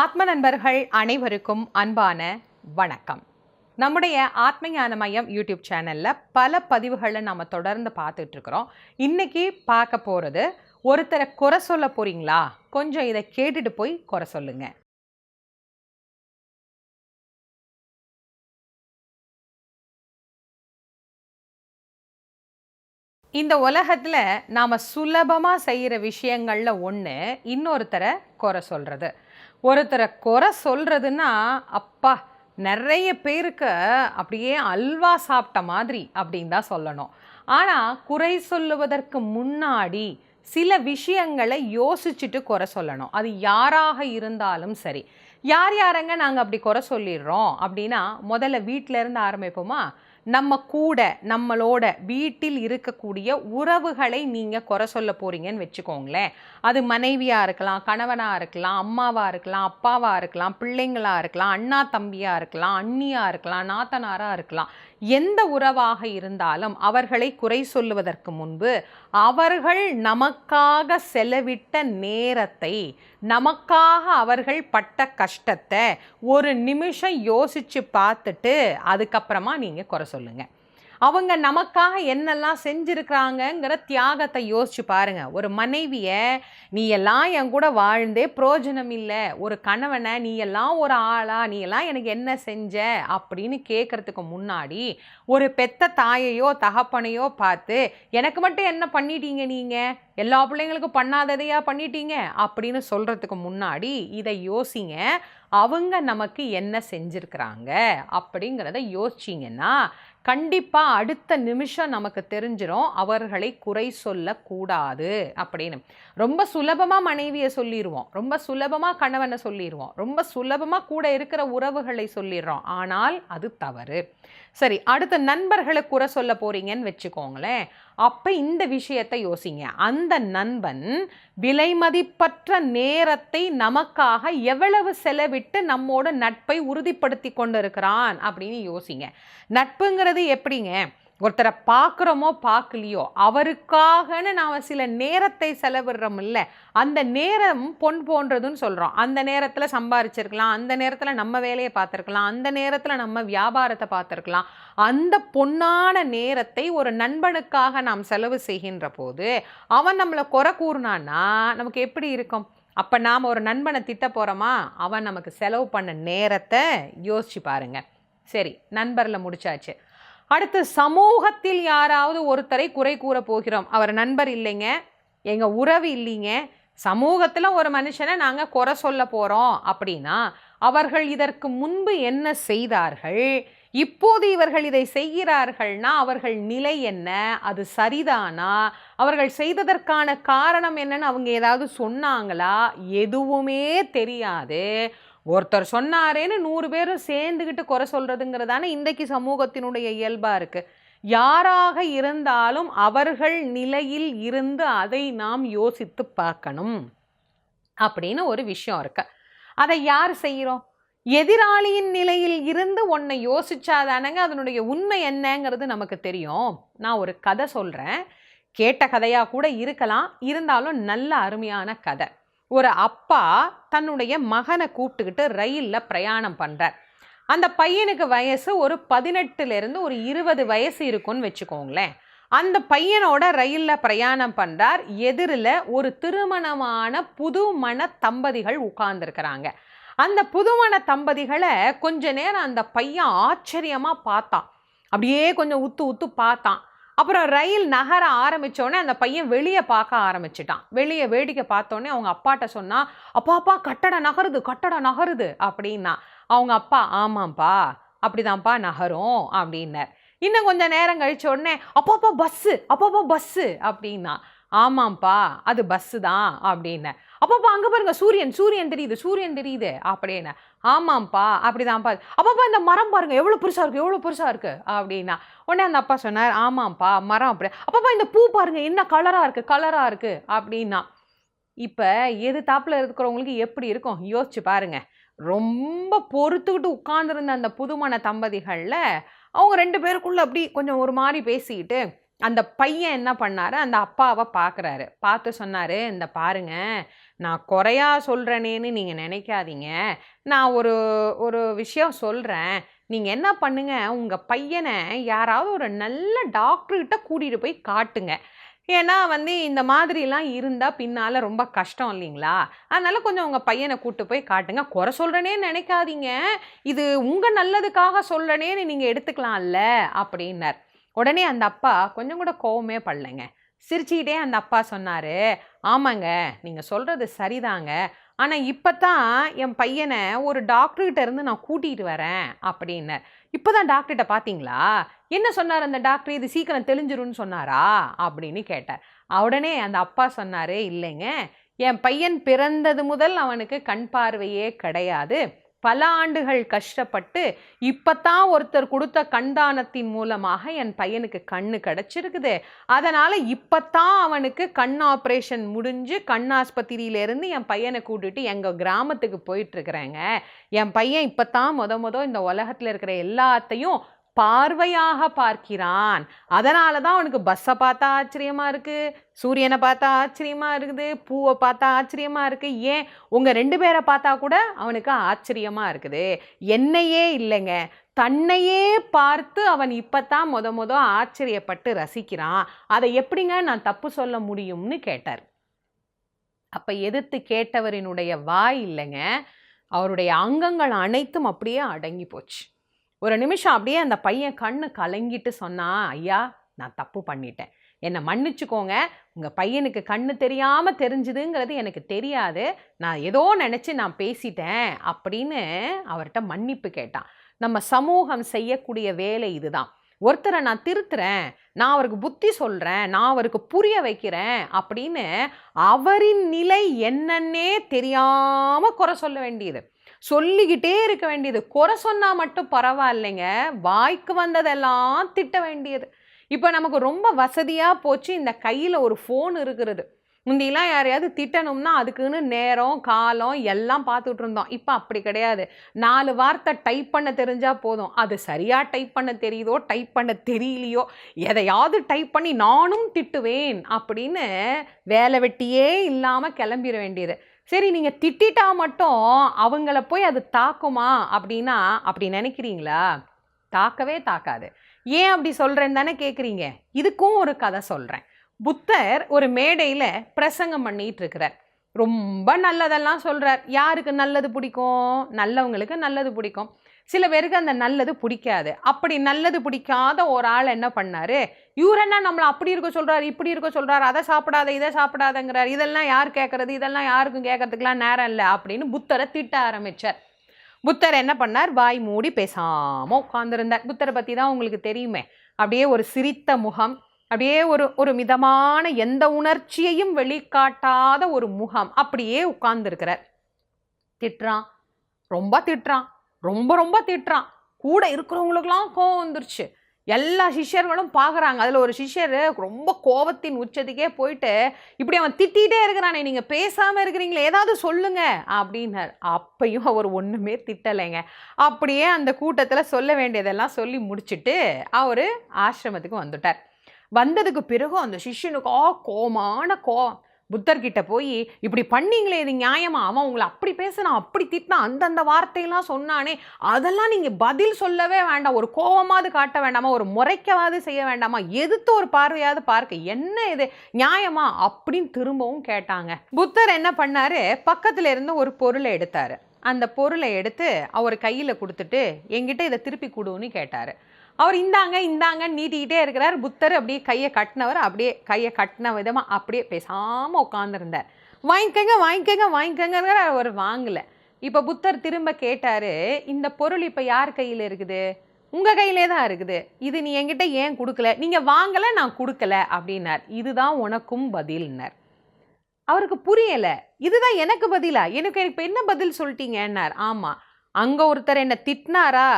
ஆத்ம நண்பர்கள் அனைவருக்கும் அன்பான வணக்கம். நம்முடைய ஆத்ம ஞான மையம் யூடியூப் சேனலில் பல பதிவுகளை நம்ம தொடர்ந்து பார்த்துட்ருக்குறோம் இன்றைக்கி பார்க்க போகிறது ஒருத்தரை குறை சொல்ல போகிறீங்களா கொஞ்சம் இதை கேட்டுட்டு போய் குறை சொல்லுங்கள் இந்த உலகத்தில் நாம் சுலபமாக செய்கிற விஷயங்களில் ஒன்று இன்னொருத்தரை குறை சொல்கிறது ஒருத்தரை குறை சொல்கிறதுன்னா அப்பா நிறைய பேருக்கு அப்படியே அல்வா சாப்பிட்ட மாதிரி அப்படின்னு தான் சொல்லணும். ஆனால் குறை சொல்லுவதற்கு முன்னாடி சில விஷயங்களை யோசிச்சுட்டு குறை சொல்லணும். அது யாராக இருந்தாலும் சரி. யார் யாரங்க நாங்கள் அப்படி குறை சொல்லிடுறோம் அப்படின்னா முதல்ல வீட்டில இருந்து ஆரம்பிப்போமா? நம்ம கூட நம்மளோட வீட்டில் இருக்கக்கூடிய உறவுகளை நீங்கள் குறை சொல்ல போறீங்கன்னு வச்சுக்கோங்களேன். அது மனைவியாக இருக்கலாம் கணவனாக இருக்கலாம் அம்மாவாக இருக்கலாம் அப்பாவாக இருக்கலாம் பிள்ளைங்களாக இருக்கலாம் அண்ணா தம்பியாக இருக்கலாம் அண்ணியாக இருக்கலாம் நாத்தனாராக இருக்கலாம். எந்த உறவாக இருந்தாலும் அவர்களை குறை சொல்லுவதற்கு முன்பு அவர்கள் நமக்காக செலவிட்ட நேரத்தை நமக்காக அவர்கள் பட்ட கஷ்டத்தை ஒரு நிமிஷம் யோசிச்சு பார்த்துட்டு அதுக்கப்புறமா நீங்கள் குறை சொல்லுங்கள் அவங்க நமக்காக என்னெல்லாம் செஞ்சுருக்கிறாங்கங்கிற தியாகத்தை யோசிச்சு பாருங்கள் ஒரு மனைவியை நீ எல்லாம் என் கூட வாழ்ந்தே பிரயோஜனம் இல்லை. ஒரு கணவனை நீ எல்லாம் ஒரு ஆளா? நீ எல்லாம் எனக்கு என்ன செஞ்ச? அப்படின்னு கேட்கறதுக்கு முன்னாடி ஒரு பெத்த தாயையோ தகப்பனையோ பார்த்து எனக்கு மட்டும் என்ன பண்ணிட்டீங்க நீங்கள் எல்லா பிள்ளைங்களுக்கும் பண்ணாததையா பண்ணிட்டீங்க? அப்படின்னு சொல்கிறதுக்கு முன்னாடி இதை யோசிங்க. அவங்க நமக்கு என்ன செஞ்சுருக்கிறாங்க அப்படிங்கிறத யோசிச்சிங்கன்னா கண்டிப்பாக அடுத்த நிமிஷம் நமக்கு தெரிஞ்சிடும் அவர்களை குறை சொல்லக்கூடாது அப்படின்னு. ரொம்ப சுலபமாக மனைவியை சொல்லிடுவோம் ரொம்ப சுலபமாக கணவனை சொல்லிடுவோம் ரொம்ப சுலபமாக கூட இருக்கிற உறவுகளை சொல்லிடுறோம் ஆனால் அது தவறு. சரி அடுத்த நண்பர்களை குறை சொல்ல போகிறீங்கன்னு வச்சுக்கோங்களேன் அப்போ இந்த விஷயத்தை யோசிங்க. அந்த நண்பன் விலைமதிப்பற்ற நேரத்தை நமக்காக எவ்வளவு செலவிட்டு நம்மோட நட்பை உறுதிப்படுத்தி கொண்டு இருக்கிறான் அப்படின்னு யோசிங்க. நட்புங்கிறது எப்படிங்க? ஒருத்தரை பார்க்குறோமோ பார்க்கலையோ அவருக்காகன்னு நாம் சில நேரத்தை செலவிடுறோம் இல்லை அந்த நேரம் பொன் போன்றதுன்னு சொல்கிறோம் அந்த நேரத்தில் சம்பாரிச்சிருக்கலாம் அந்த நேரத்தில் நம்ம வேலையை பார்த்துருக்கலாம் அந்த நேரத்தில் நம்ம வியாபாரத்தை பார்த்துருக்கலாம். அந்த பொன்னான நேரத்தை ஒரு நண்பனுக்காக நாம் செலவு செய்கின்ற போது அவன் நம்மளை குறை கூறினான்னா நமக்கு எப்படி இருக்கும்? அப்போ நாம் ஒரு நண்பனை திட்ட போகிறோமா அவன் நமக்கு செலவு பண்ண நேரத்தை யோசிச்சு பாருங்கள் சரி நண்பரில் முடிச்சாச்சு. அடுத்து சமூகத்தில் யாராவது ஒருத்தரை குறை கூற போகிறோம். அவர் நண்பர் இல்லைங்க. எங்கள் உறவு இல்லைங்க. சமூகத்தில் ஒரு மனுஷனை நாங்கள் குறை சொல்ல போகிறோம் அப்படின்னா அவர்கள் இதற்கு முன்பு என்ன செய்தார்கள்? இப்போது இவர்கள் இதை செய்கிறார்கள்னா அவர்கள் நிலை என்ன? அது சரிதானா? அவர்கள் செய்ததற்கான காரணம் என்னன்னு அவங்க ஏதாவது சொன்னாங்களா? எதுவுமே தெரியாது. ஒருத்தர் சொன்னாரேன்னு நூறு பேரும் சேர்ந்துக்கிட்டு குறை சொல்கிறதுங்கிறதான இன்றைக்கு சமூகத்தினுடைய இயல்பாக இருக்குது யாராக இருந்தாலும் அவர்கள் நிலையில் இருந்து அதை நாம் யோசித்து பார்க்கணும் அப்படின்னு ஒரு விஷயம் இருக்கு. அதை யார் செய்கிறோம் எதிராளியின் நிலையில் இருந்து உன்னை யோசிச்சாதானங்க அதனுடைய உண்மை என்னங்கிறது நமக்கு தெரியும். நான் ஒரு கதை சொல்கிறேன் கேட்ட கதையாக கூட இருக்கலாம். இருந்தாலும் நல்ல அருமையான கதை. ஒரு அப்பா தன்னுடைய மகனை கூப்பிட்டுக்கிட்டு ரயிலில் பிரயாணம் பண்ணுறார் அந்த பையனுக்கு வயசு ஒரு பதினெட்டுலேருந்து ஒரு இருபது வயசு இருக்கும்னு வச்சுக்கோங்களேன். அந்த பையனோட ரயிலில் பிரயாணம் பண்ணுறார் எதிரில் ஒரு திருமணமான புதுமண தம்பதிகள் உட்கார்ந்துருக்கிறாங்க. அந்த புதுமண தம்பதிகளை கொஞ்ச நேரம் அந்த பையன் ஆச்சரியமாக பார்த்தான். அப்படியே கொஞ்சம் உத்து உத்து பார்த்தான். அப்புறம் ரயில் நகர ஆரம்பித்தோடனே அந்த பையன் வெளியே பார்க்க ஆரம்பிச்சிட்டான். வெளியே வேடிக்கை பார்த்தோன்னே அவங்க அப்பாட்ட சொன்னால் அப்பா அப்பா கட்டடம் நகருது கட்டடம் நகருது அப்படின்னா. அவங்க அப்பா ஆமாம்ப்பா அப்படிதான்ப்பா நகரும் அப்படின்னார். இன்னும் கொஞ்சம் நேரம் கழிச்ச உடனே அப்பாப்பா பஸ்ஸு அப்பாப்பா பஸ்ஸு அப்படின்னா. ஆமாம்ப்பா அது பஸ்ஸு தான் அப்படின்னேன் அப்பப்பா அங்கே பாருங்க சூரியன் சூரியன் தெரியுது சூரியன் தெரியுது அப்படின்னு. ஆமாம்ப்பா அப்படிதான்ப்பா. அப்பப்பா இந்த மரம் பாருங்க எவ்வளோ பெருசாக இருக்குது எவ்வளோ பெருசாக இருக்குது அப்படின்னா. உடனே அந்த அப்பா சொன்னார் ஆமாம்ப்பா மரம் அப்படி. அப்பப்பா இந்த பூ பாருங்க என்ன கலராக இருக்குது கலராக இருக்குது அப்படின்னா. இப்போ எது தாப்பில் இருக்கிறவங்களுக்கு எப்படி இருக்கும் யோசிச்சு பாருங்க. ரொம்ப பொறுத்துக்கிட்டு உட்காந்துருந்த அந்த புதுமண தம்பதிகளில் அவங்க ரெண்டு பேருக்குள்ளே அப்படி கொஞ்சம் ஒரு மாதிரி பேசிக்கிட்டு அந்த பையன் என்ன பண்ணார்? அந்த அப்பாவை பார்க்குறாரு பார்த்து சொன்னார் இந்த பாருங்க நான் குறையா சொல்கிறேனேன்னு நீங்கள் நினைக்காதீங்க. நான் ஒரு ஒரு விஷயம் சொல்கிறேன் நீங்கள் என்ன பண்ணுங்க? உங்கள் பையனை யாராவது ஒரு நல்ல டாக்டர்கிட்ட கூட்டிகிட்டு போய் காட்டுங்க. ஏன்னா வந்து இந்த மாதிரிலாம் இருந்தால் பின்னால் ரொம்ப கஷ்டம் இல்லைங்களா? அதனால் கொஞ்சம் உங்கள் பையனை கூட்டு போய் காட்டுங்க. குறை சொல்கிறேனே நினைக்காதீங்க. இது உங்கள் நல்லதுக்காக சொல்கிறேனேன்னு நீங்கள் எடுத்துக்கலாம்ல அப்படின்னார். உடனே அந்த அப்பா கொஞ்சம் கூட கோவமே படலைங்க. சிரிச்சுக்கிட்டே அந்த அப்பா சொன்னார் ஆமாங்க நீங்கள் சொல்கிறது சரிதாங்க. ஆனால் இப்போ தான் என் பையனை ஒரு டாக்டர்கிட்ட இருந்து நான் கூட்டிகிட்டு வரேன் அப்படின்னார். இப்போ தான் டாக்டர்கிட்ட பார்த்தீங்களா என்ன சொன்னார் அந்த டாக்டர்? இது சீக்கிரம் தெளிஞ்சிரும்னு சொன்னாரா? அப்படின்னு கேட்டார். உடனே அந்த அப்பா சொன்னார் இல்லைங்க என் பையன் பிறந்தது முதல் அவனுக்கு கண் பார்வையே கிடையாது. பல ஆண்டுகள் கஷ்டப்பட்டு இப்போத்தான் ஒருத்தர் கொடுத்த கண்தானத்தின் மூலமாக என் பையனுக்கு கண்ணு கிடச்சிருக்குது. அதனால் இப்பத்தான் அவனுக்கு கண் ஆப்ரேஷன் முடிஞ்சு கண் ஆஸ்பத்திரியிலேருந்து என் பையனை கூட்டிகிட்டு எங்கள் கிராமத்துக்கு போயிட்டுருக்குறேங்க என் பையன் இப்போ தான் மொத மொதல் இந்த உலகத்தில் இருக்கிற எல்லாத்தையும் பார்வையாக பார்க்கிறான். அதனால தான் அவனுக்கு பஸ்ஸை பார்த்தா ஆச்சரியமா இருக்கு சூரியனை பார்த்தா ஆச்சரியமா இருக்குது பூவை பார்த்தா ஆச்சரியமா இருக்கு. ஏன்? உங்க ரெண்டு பேரை பார்த்தா கூட அவனுக்கு ஆச்சரியமா இருக்குது. என்னையே இல்லைங்க. தன்னையே பார்த்து அவன் இப்பத்தான் முத முத ஆச்சரியப்பட்டு ரசிக்கிறான். அதை எப்படிங்க நான் தப்பு சொல்ல முடியும்னு கேட்டார். அப்ப எதிர்த்து கேட்டவரினுடைய வாய் இல்லைங்க. அவருடைய அங்கங்கள் அனைத்தும் அப்படியே அடங்கி போச்சு. ஒரு நிமிஷம் அப்படியே அந்த பையன் கண்ணு கலங்கிட்டு சொன்னான் ஐயா நான் தப்பு பண்ணிட்டேன். என்னை மன்னிச்சுக்கோங்க. உங்கள் பையனுக்கு கண்ணு தெரியாமல் தெரிஞ்சுதுங்கிறது எனக்கு தெரியாது. நான் ஏதோ நினச்சி நான் பேசிட்டேன் அப்படின்னு அவர்கிட்ட மன்னிப்பு கேட்டான். நம்ம சமூகம் செய்யக்கூடிய வேலை இதுதான். ஒருத்தரை நான் திருத்துறேன் நான் அவருக்கு புத்தி சொல்கிறேன் நான் அவருக்கு புரிய வைக்கிறேன் அப்படின்னு அவரின் நிலை என்னன்னே தெரியாமல் குறை சொல்ல வேண்டியது. சொல்லிக்கிட்டே இருக்க வேண்டியது. குறை சொன்னால் மட்டும் பரவாயில்லைங்க. வாய்க்கு வந்ததெல்லாம் திட்ட வேண்டியது. இப்போ நமக்கு ரொம்ப வசதியாக போச்சு. இந்த கையில் ஒரு ஃபோன் இருக்கிறது. முந்திலாம் யாரையாவது திட்டணும்னா அதுக்குன்னு நேரம் காலம் எல்லாம் பார்த்துட்டு இருந்தோம். இப்போ அப்படி கிடையாது. நாலு வார்த்தை டைப் பண்ண தெரிஞ்சால் போதும். அது சரியாக டைப் பண்ண தெரியுதோ டைப் பண்ண தெரியலையோ எதையாவது டைப் பண்ணி நானும் திட்டுவேன் அப்படின்னு வேலை வெட்டியே இல்லாமல் கிளம்பிட வேண்டியது. சரி நீங்கள் திட்டிட்டா மட்டும் அவங்கள போய் அது தாக்குமா அப்படின்னா அப்படி நினைக்கிறீங்களா? தாக்கவே தாக்காது. ஏன் அப்படி சொல்கிறேன்னு தானே கேட்குறீங்க இதுக்கும் ஒரு கதை சொல்கிறேன் புத்தர் ஒரு மேடையில் பிரசங்கம் பண்ணிகிட்டு இருக்கிறார் ரொம்ப நல்லதெல்லாம் சொல்கிறார் யாருக்கு நல்லது பிடிக்கும்? நல்லவங்களுக்கு நல்லது பிடிக்கும். சில பேருக்கு அந்த நல்லது பிடிக்காது. அப்படி நல்லது பிடிக்காத ஒரு ஆள் என்ன பண்ணாரு? இவர் என்ன நம்மளை அப்படி இருக்க சொல்கிறார் இப்படி இருக்க சொல்கிறார் அதை சாப்பிடாத இதை சாப்பிடாதங்கிறார். இதெல்லாம் யார் கேட்குறது இதெல்லாம் யாருக்கும் கேட்கறதுக்குலாம் நேரம் இல்லை அப்படின்னு புத்தரை திட்ட ஆரம்பிச்சார். புத்தர் என்ன பண்ணார்? வாய் மூடி பேசாமல் உட்காந்துருந்தார் புத்தரை பற்றி தான் உங்களுக்கு தெரியுமே. அப்படியே ஒரு சிரித்த முகம் அப்படியே ஒரு ஒரு மிதமான எந்த உணர்ச்சியையும் வெளிக்காட்டாத ஒரு முகம் அப்படியே உட்கார்ந்துருக்கிறார். திட்டுறான் ரொம்ப திட்டுறான். ரொம்ப ரொம்ப திட்டுறான். கூட இருக்கிறவங்களுக்கெல்லாம் கோவம் வந்துருச்சு. எல்லா சிஷ்யர்களும் பார்க்குறாங்க அதில் ஒரு சிஷ்யர் ரொம்ப கோபத்தின் உச்சத்துக்கே போயிட்டு இப்படி அவன் திட்டிகிட்டே இருக்கிறானே நீங்கள் பேசாமல் இருக்கிறீங்களே ஏதாவது சொல்லுங்க அப்படின்னார். அப்பையும் அவர் ஒன்றுமே திட்டலைங்க. அப்படியே அந்த கூட்டத்தில் சொல்ல வேண்டியதெல்லாம் சொல்லி முடிச்சுட்டு அவர் ஆசிரமத்துக்கு வந்துட்டார். வந்ததுக்கு பிறகு அந்த சிஷ்யனுக்கு ஆ கோமான கோவம். புத்தர்கிட்ட போய் இப்படி பண்ணீங்களே இது நியாயமா? அவன் உங்களை அப்படி பேசினான் அப்படி திட்டினான் அந்தந்த வார்த்தையெல்லாம் சொன்னானே அதெல்லாம் நீங்கள் பதில் சொல்லவே வேண்டாம். ஒரு கோவமாவது காட்ட வேண்டாமா? ஒரு முறைக்கவாது செய்ய வேண்டாமா? எதிர்த்து ஒரு பார்வையாவது பார்க்க. என்ன இது? நியாயமா? அப்படின்னு திரும்பவும் கேட்டாங்க. புத்தர் என்ன பண்ணாரு? பக்கத்துல இருந்து ஒரு பொருளை எடுத்தாரு. அந்த பொருளை எடுத்து அவர் கையில் கொடுத்துட்டு எங்கிட்ட இதை திருப்பி கொடுன்னு கேட்டார். அவர் இந்தாங்க இந்தாங்க நீட்டிக்கிட்டே இருக்கிறார். புத்தர் அப்படியே கையை கட்டினவர் அப்படியே கையை கட்டின விதமாக அப்படியே பேசாமல் உட்காந்துருந்தார் வாங்கிக்கங்க வாங்கிக்கங்க வாங்கிக்கங்கிற அவர் வாங்கலை. இப்போ புத்தர் திரும்ப கேட்டார் இந்த பொருள் இப்போ யார் கையில் இருக்குது? உங்கள் கையிலே தான் இருக்குது. இது நீ என்கிட்ட ஏன் கொடுக்கல? நீங்கள் வாங்கலை நான் கொடுக்கல அப்படின்னார். இதுதான் உனக்கும் பதில்னார். அவருக்கு புரியலை. இதுதான் எனக்கு பதிலா? எனக்கு இப்போ என்ன பதில் சொல்லிட்டீங்கன்னார். ஆமாம் அங்கே ஒருத்தர் என்னை திட்டினாரா?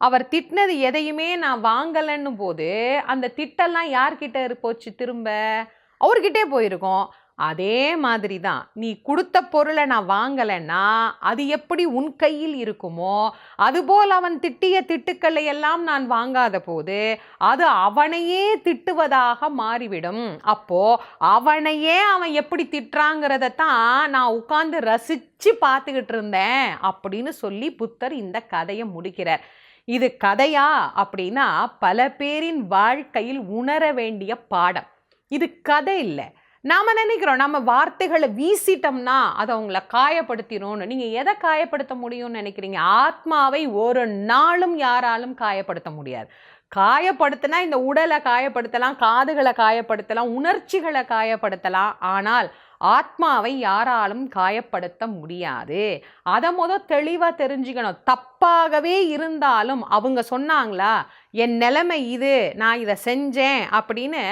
அவர் திட்டினது எதையுமே நான் வாங்கலைன்னு போது அந்த திட்டெல்லாம் யார்கிட்ட இரு- போச்சு திரும்ப? அவர்கிட்டே போயிருக்கோம். அதே மாதிரி தான் நீ கொடுத்த பொருளை நான் வாங்கலைன்னா அது எப்படி உன் கையில் இருக்குமோ அதுபோல் அவன் திட்டிய திட்டுக்களை எல்லாம் நான் வாங்காத போது அது அவனையே திட்டுவதாக மாறிவிடும். அப்போ அவனையே அவன் எப்படி திட்டுறாங்கிறத தான் நான் உட்காந்து ரசித்து பார்த்துக்கிட்டு இருந்தேன் அப்படின்னு சொல்லி புத்தர் இந்த கதையை முடிக்கிறார். இது கதையா அப்படின்னா பல பேரின் வாழ்க்கையில் உணர வேண்டிய பாடம். இது கதை இல்லை. நாம நினைக்கிறோம் நம்ம வார்த்தைகளை வீசிட்டோம்னா அதை அவங்கள காயப்படுத்தினோன்னு நீங்கள் எதை காயப்படுத்த முடியும்னு நினைக்கிறீங்க? ஆத்மாவை ஒரு நாளும் யாராலும் காயப்படுத்த முடியாது. காயப்படுத்தினா இந்த உடலை காயப்படுத்தலாம் காதுகளை காயப்படுத்தலாம் உணர்ச்சிகளை காயப்படுத்தலாம். ஆனால் ஆத்மாவை யாராலும் காயப்படுத்த முடியாது. அதை முத தெளிவாக தெரிஞ்சுக்கணும். தப்பாகவே இருந்தாலும் அவங்க சொன்னாங்களா என் நிலைமை இது நான் இதை செஞ்சேன் அப்படின்னு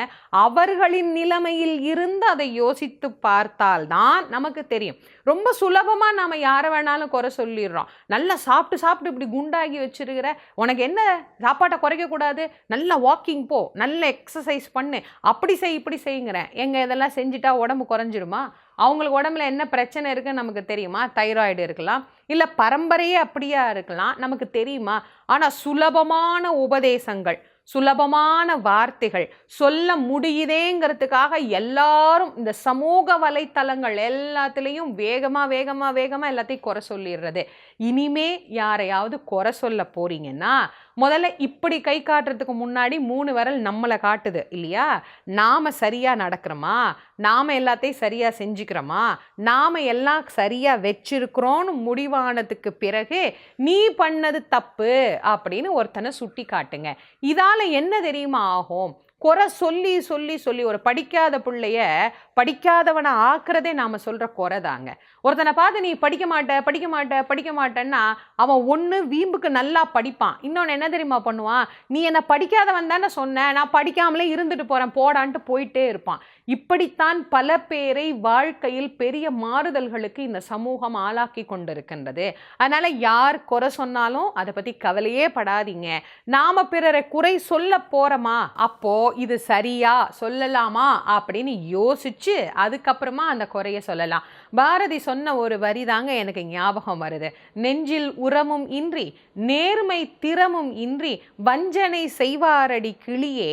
அவர்களின் நிலைமையில் இருந்து அதை யோசித்து பார்த்தால்தான் நமக்கு தெரியும். ரொம்ப சுலபமாக நாம் யாரை வேணாலும் குறை சொல்லிடுறோம். நல்லா சாப்பிட்டு சாப்பிட்டு இப்படி குண்டாகி வச்சிருக்கிற உனக்கு என்ன சாப்பாட்டை குறைக்கக்கூடாது நல்லா வாக்கிங் போ நல்ல எக்ஸசைஸ் பண்ணு. அப்படி செய் இப்படி செய்யுங்கிறேன். எங்கள் இதெல்லாம் செஞ்சுட்டா உடம்பு குறைஞ்சிடுமா? அவங்களுக்கு உடம்புல என்ன பிரச்சனை இருக்குன்னு நமக்கு தெரியுமா? தைராய்டு இருக்கலாம். இல்லை பரம்பரையே அப்படியா இருக்கலாம். நமக்கு தெரியுமா? ஆனால் சுலபமான உபதேசங்கள் சுலபமான வார்த்தைகள் சொல்ல முடியுதேங்கிறதுக்காக எல்லாரும் இந்த சமூக வலைத்தளங்கள் எல்லாத்துலேயும் வேகமாக வேகமாக வேகமாக எல்லாத்தையும் குறை சொல்லிடுறது. இனிமே யாரையாவது குறை சொல்ல போறீங்கன்னா முதல்ல இப்படி கை காட்டுறதுக்கு முன்னாடி மூணு விரல் நம்மளை காட்டுது இல்லையா? நாம் சரியாக நடக்கிறோமா? நாம் எல்லாத்தையும் சரியாக செஞ்சுக்கிறோமா? நாம் எல்லாம் சரியாக வச்சிருக்கிறோன்னு முடிவானதுக்கு பிறகு நீ பண்ணது தப்பு அப்படின்னு ஒருத்தனை சுட்டி காட்டுங்க. இதால் என்ன தெரியுமா ஆகும்? குறை சொல்லி சொல்லி சொல்லி ஒரு படிக்காத பிள்ளைய படிக்காதவனை ஆக்குறதே நாம் சொல்கிற குறை தாங்க. ஒருத்தனை பார்த்து நீ படிக்க மாட்ட படிக்க மாட்ட படிக்க மாட்டேன்னா அவன் ஒன்று வீம்புக்கு நல்லா படிப்பான். இன்னொன்று என்ன தெரியுமா பண்ணுவான்? நீ என்னை படிக்காதவன் தானே சொன்ன நான் படிக்காமலே இருந்துட்டு போகிறேன் போடான்ட்டு போயிட்டே இருப்பான். இப்படித்தான் பல பேரை வாழ்க்கையில் பெரிய மாறுதல்களுக்கு இந்த சமூகம் ஆளாக்கி கொண்டிருக்கின்றது. அதனால் யார் குறை சொன்னாலும் அதை பற்றி கவலையே படாதீங்க. நாம் பிறரை குறை சொல்ல போகிறோமா அப்போது இது சரியா? சொல்லலாமா? அப்படின்னு யோசிச்சு அதுக்கப்புறமா அந்த குறைய சொல்லலாம். பாரதி சொன்ன ஒரு வரி தாங்க எனக்கு ஞாபகம் வருது. நெஞ்சில் உரமும் இன்றி நேர்மை திறமும் இன்றி வஞ்சனை செய்வாரடி கிளியே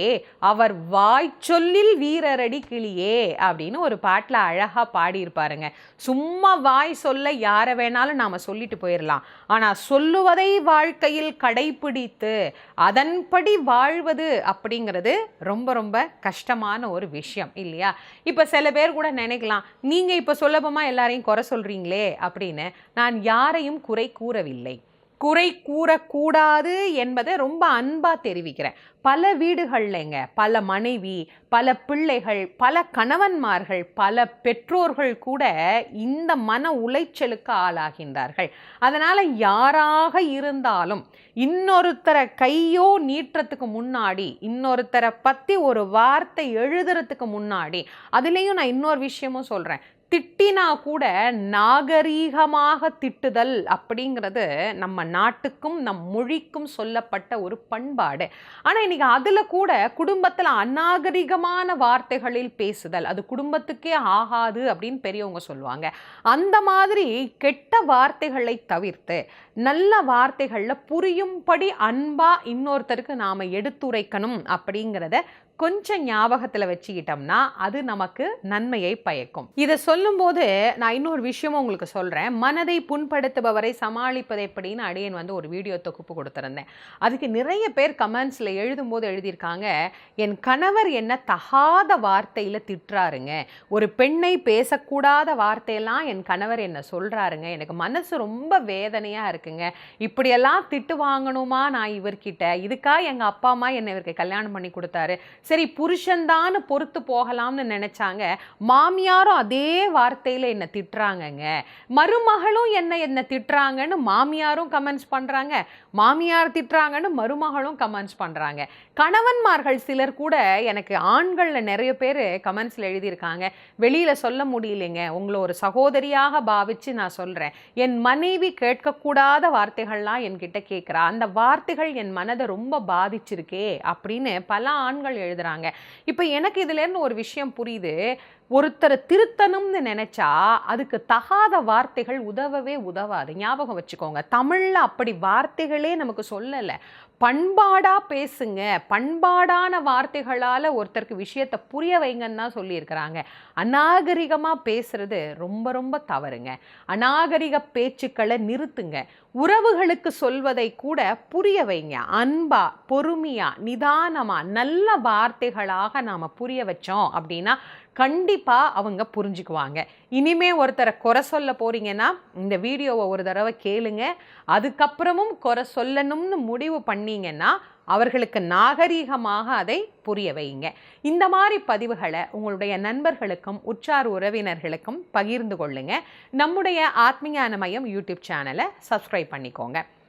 அவர் வாய்ச்சொல்லில் வீரரடி கிளியே அப்படின்னு ஒரு பாட்டில் அழகாக பாடியிருப்பாருங்க. சும்மா வாய் சொல்ல யாரை வேணாலும் நாம் சொல்லிட்டு போயிடலாம் ஆனால் சொல்லுவதை வாழ்க்கையில் கடைபிடித்து அதன்படி வாழ்வது அப்படிங்கிறது ரொம்ப ரொம்ப கஷ்டமான ஒரு விஷயம் இல்லையா? இப்போ சில பேர் கூட நினைக்கலாம் நீங்கள் இப்போ சுலபமாக எல்லாரையும் குறை சொல்கிறீங்களே அப்படின்னு நான் யாரையும் குறை கூறவில்லை. குறை கூறக்கூடாது என்பதை ரொம்ப அன்பாக தெரிவிக்கிறேன். பல வீடுகள்லங்க பல மனைவி பல பிள்ளைகள் பல கணவன்மார்கள் பல பெற்றோர்கள் கூட இந்த மன உளைச்சலுக்கு ஆளாகின்றார்கள். அதனால் யாராக இருந்தாலும் இன்னொருத்தரை கையோ நீட்டுறதுக்கு முன்னாடி இன்னொருத்தரை பற்றி ஒரு வார்த்தை எழுதுறதுக்கு முன்னாடி அதுலேயும் நான் இன்னொரு விஷயமும் சொல்கிறேன் திட்டினா கூட நாகரீகமாக திட்டுதல் அப்படிங்கிறது நம்ம நாட்டுக்கும் நம் மொழிக்கும் சொல்லப்பட்ட ஒரு பண்பாடு. ஆனால் இன்றைக்கி அதில் கூட குடும்பத்தில் அநாகரிகமான வார்த்தைகளில் பேசுதல் அது குடும்பத்துக்கே ஆகாது அப்படின்னு பெரியவங்க சொல்லுவாங்க. அந்த மாதிரி கெட்ட வார்த்தைகளை தவிர்த்து நல்ல வார்த்தைகளில் புரியும்படி அன்பாக இன்னொருத்தருக்கு நாம் எடுத்துரைக்கணும் அப்படிங்கிறத கொஞ்சம் ஞாபகத்தில் வச்சுக்கிட்டோம்னா அது நமக்கு நன்மையை பயக்கும். இதை சொல்லும்போது நான் இன்னொரு விஷயமும் உங்களுக்கு சொல்கிறேன் மனதை புண்படுத்துபவரை சமாளிப்பது எப்படின்னு அடியன் வந்து ஒரு வீடியோ தொகுப்பு கொடுத்துருந்தேன். அதுக்கு நிறைய பேர் கமெண்ட்ஸில் எழுதும்போது எழுதியிருக்காங்க என் கணவர் என்ன தகாத வார்த்தையில் திட்டுறாருங்க. ஒரு பெண்ணை பேசக்கூடாத வார்த்தையெல்லாம் என் கணவர் என்ன சொல்கிறாருங்க எனக்கு மனசு ரொம்ப வேதனையாக இருக்குங்க. இப்படியெல்லாம் திட்டு வாங்கணுமா நான் இவர்கிட்ட? இதுக்காக எங்கள் அப்பா அம்மா என்னை இவருக்கு கல்யாணம் பண்ணி கொடுத்தாரு. சரி புருஷன்தான்னு பொறுத்து போகலாம்னு நினச்சாங்க. மாமியாரும் அதே வார்த்தையில் என்னை திட்டுறாங்கங்க. மருமகளும் என்னை என்னை திட்டுறாங்கன்னு மாமியாரும் கமெண்ட்ஸ் பண்ணுறாங்க மாமியார் திட்டுறாங்கன்னு மருமகளும் கமெண்ட்ஸ் பண்ணுறாங்க கணவன்மார்கள் சிலர் கூட எனக்கு ஆண்களில் நிறைய பேர் கமெண்ட்ஸில் எழுதியிருக்காங்க. வெளியில் சொல்ல முடியலைங்க. உங்களை ஒரு சகோதரியாக பாவிச்சு நான் சொல்கிறேன் என் மனைவி கேட்கக்கூடாத வார்த்தைகள்லாம் என்கிட்ட கேட்குறா. அந்த வார்த்தைகள் என் மனதை ரொம்ப பாதிச்சிருக்கே அப்படின்னு பல ஆண்கள் எழுதுறாங்க. இப்போ எனக்கு இதுலேருந்து ஒரு விஷயம் புரியுது. ஒருத்தரை திருத்தணும்னு நினைச்சா அதுக்கு தகாத வார்த்தைகள் உதவவே உதவாது. ஞாபகம் வச்சுக்கோங்க. தமிழ்ல அப்படி வார்த்தைகளே நமக்கு சொல்லலை. பண்பாடாக பேசுங்க. பண்பாடான வார்த்தைகளால் ஒருத்தருக்கு விஷயத்தை புரிய வைங்கன்னு தான் சொல்லியிருக்கிறாங்க. அநாகரிகமாக பேசுகிறது ரொம்ப ரொம்ப தவறுங்க. அநாகரிக பேச்சுக்களை நிறுத்துங்க. உறவுகளுக்கு சொல்வதை கூட புரிய வைங்க. அன்பா பொறுமையாக நிதானமாக நல்ல வார்த்தைகளாக நாம் புரிய வச்சோம் அப்படின்னா கண்டிப்பாக அவங்க புரிஞ்சுக்குவாங்க. இனிமே ஒருத்தரை குறை சொல்ல போகிறீங்கன்னா இந்த வீடியோவை ஒரு தடவை கேளுங்க. அதுக்கப்புறமும் குறை சொல்லணும்னு முடிவு பண்ணீங்கன்னா அவர்களுக்கு நாகரீகமாக அதை புரிய வைங்க. இந்த மாதிரி பதிவுகளை உங்களுடைய நண்பர்களுக்கும் உற்றார் உறவினர்களுக்கும் பகிர்ந்து கொள்ளுங்க. நம்முடைய ஆத்மீயான மையம் யூடியூப் சேனலை சப்ஸ்கிரைப் பண்ணிக்கோங்க.